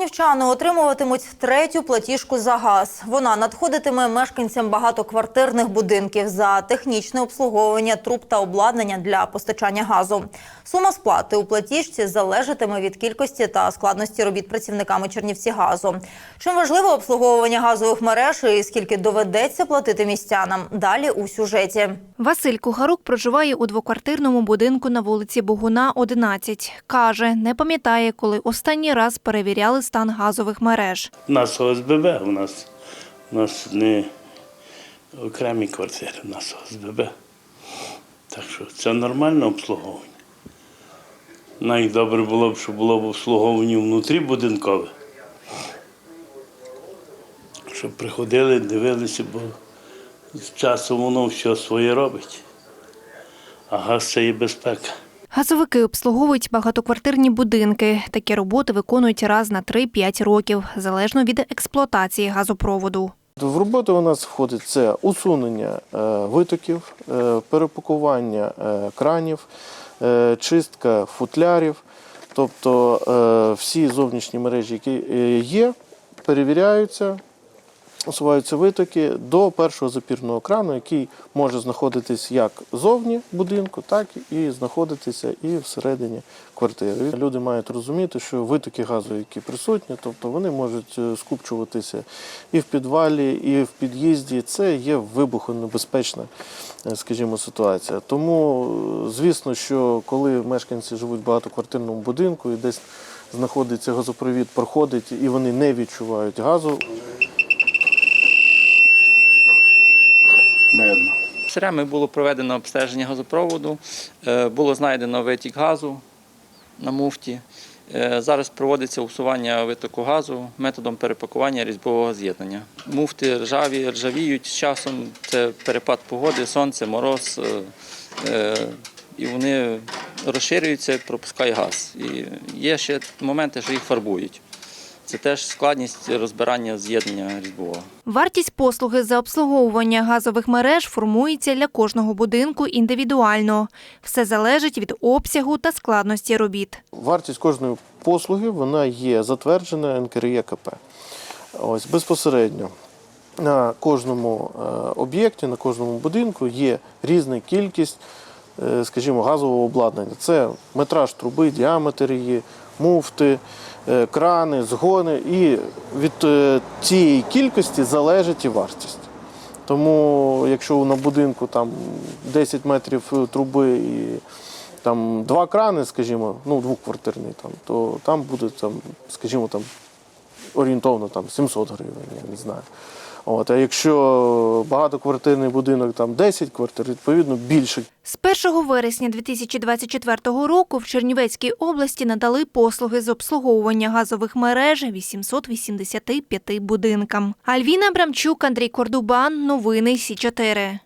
Чернівчани отримуватимуть третю платіжку за газ. Вона надходитиме мешканцям багатоквартирних будинків за технічне обслуговування труб та обладнання для постачання газу. Сума сплати у платіжці залежатиме від кількості та складності робіт працівниками Чернівці газу. Чим важливо обслуговування газових мереж і скільки доведеться платити містянам? Далі у сюжеті. Василь Кухарук проживає у двоквартирному будинку на вулиці Богуна, 11. Каже, не пам'ятає, коли останній раз перевіряли стан газових мереж. У нас ОСББ, у нас, у нас не окремі квартири, у нас ОСББ. Так що це нормальне обслуговування. Навіть добре було б, щоб було б обслуговування внутрі будинкове. Щоб приходили, дивилися, бо з часом воно все своє робить. А газ це і безпека. Газовики обслуговують багатоквартирні будинки. Такі роботи виконують раз на 3-5 років, залежно від експлуатації газопроводу. В роботу у нас входить це усунення е, витоків, е, перепакування е, кранів, чистка футлярів. Тобто всі зовнішні мережі, які є, перевіряються, усуваються витоки до першого запірного крану, який може знаходитись як зовні будинку, так і знаходитися і всередині квартири. Люди мають розуміти, що витоки газу, які присутні, тобто вони можуть е, скупчуватися і в підвалі, і в під'їзді. Це є вибухонебезпечна, е, скажімо, ситуація. Тому, е, звісно, що коли мешканці живуть в багатоквартирному будинку і десь знаходиться газопровід, проходить, і вони не відчувають газу, Шереми було проведено обстеження газопроводу, е, було знайдено витік газу на муфті. Е, Зараз проводиться усування витоку газу методом перепакування різьбового з'єднання. Муфти ржаві, ржавіють з часом, це перепад погоди, сонце, мороз, е, і вони розширюються, пропускає газ. І є ще моменти, що їх фарбують. Це теж складність розбирання з'єднання різьбового. Вартість послуги за обслуговування газових мереж формується для кожного будинку індивідуально. Все залежить від обсягу та складності робіт. Вартість кожної послуги вона є затверджена НКРЄКП. Ось безпосередньо на кожному е, об'єкті, на кожному будинку є різна кількість, е, скажімо, газового обладнання. Це метраж труби, діаметр її, муфти, е, крани, згони. І від е, цієї кількості залежить і вартість. Тому, якщо на будинку там 10 метрів е, труби і там два крани, скажімо, ну двоквартирний, там, то там буде там, скажімо, там орієнтовно там 700 гривень, я не знаю. От, а якщо багатоквартирний будинок там 10 квартир, відповідно більше З 1 вересня 2024 року в Чернівецькій області надали послуги з обслуговування газових мереж 885 будинкам. Альвіна Брамчук, Андрій Кордубан. Новини Сі 4